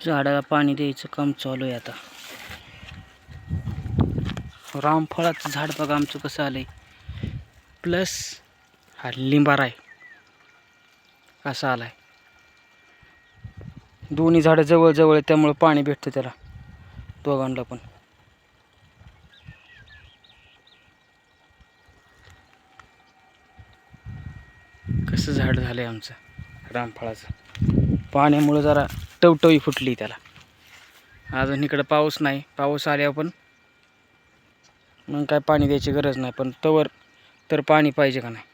झाडाला पाणी द्यायचं काम चालू आहे आता. रामफळाचं झाड बघा आमचं कसं आलंय. प्लस हा लिंबारा आहे. कसा आलाय. दोन्ही झाडं जवळजवळ आहे त्यामुळं पाणी भेटतं त्याला. दोघांना पण. कसं झाड झालंय आमचं रामफळाचं. पाण्यामुळं जरा टवटवी फुटली त्याला. अजून इकडं पाऊस नाही. पाऊस आल्यावर पण मग काय पाणी द्यायची गरज नाही. पण तवर तर पाणी पाहिजे का नाही?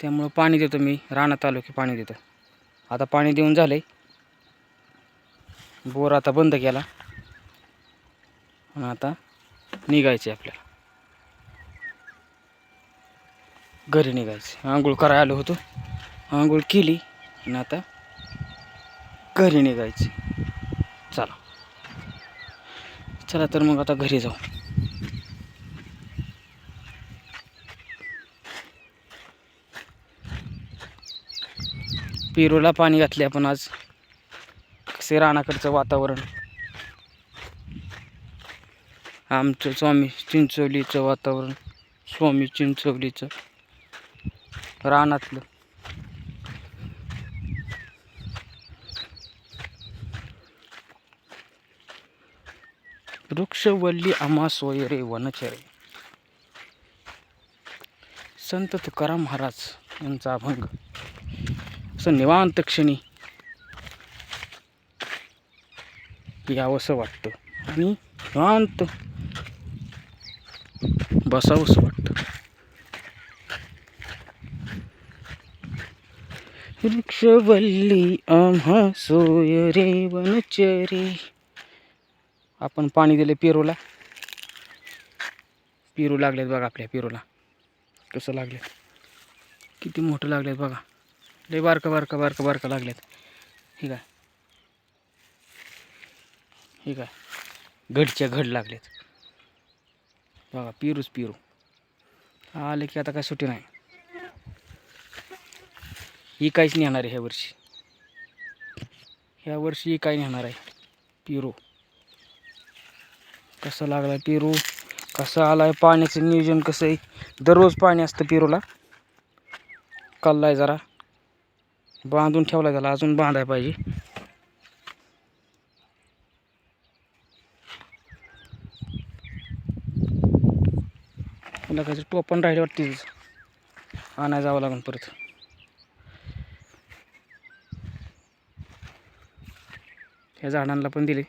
त्यामुळं पाणी देतो मी. रानात आलो की पाणी देतो. आता पाणी देऊन झालं आहे बोर आता बंद केला. आणि आता निघायचं आपल्याला. घरी निघायचं आंघोळ करायला आलो होतो. आंघोळ केली आणि आता घरी निघायचं. चला. चला तर मग आता घरी जाऊ. पेरूला पाणी घातले आपण आज. कसे रानाकडचं वातावरण? आमचं स्वामी चिंचोलीचं वातावरण स्वामी चिंचोलीचं रानातलं. वृक्षवल्ली आम्हा सोयरे वनचरे संत तुकाराम महाराज यांचा अभंग असं निवांत क्षणी यावंसं वाटतं आणि निवांत बसावंसं वाटतं वृक्षवल्ली आम्हा सोय रे वनचरे आपण पाणी दिले पेरूला. पेरू लागलेत बघा आपल्या पेरूला. कसं लागले किती मोठं लागलेत बघा. लय बारकं बारकं बारकं बारकं लागलेत. हे काय? हे काय? घडच्या घड लागलेत. बघा पेरूच पेरू. आले की आता काय सुट्टी नाही. ही काहीच नेणार आहे ह्या वर्षी. ह्या वर्षी ही काय नेणार आहे. पेरू. कसं लागला पेरू? कसं आलाय पाण्याचं नियोजन कसं आहे? दररोज पाणी असतं पेरूला. कल्लाय जरा. बांधून ठेवला त्याला. अजून बांधाय पाहिजे. मला काहीतरी टोपण राहिले वाटते आणायला जावं लागेल परत. ह्या झाडांना पण दिले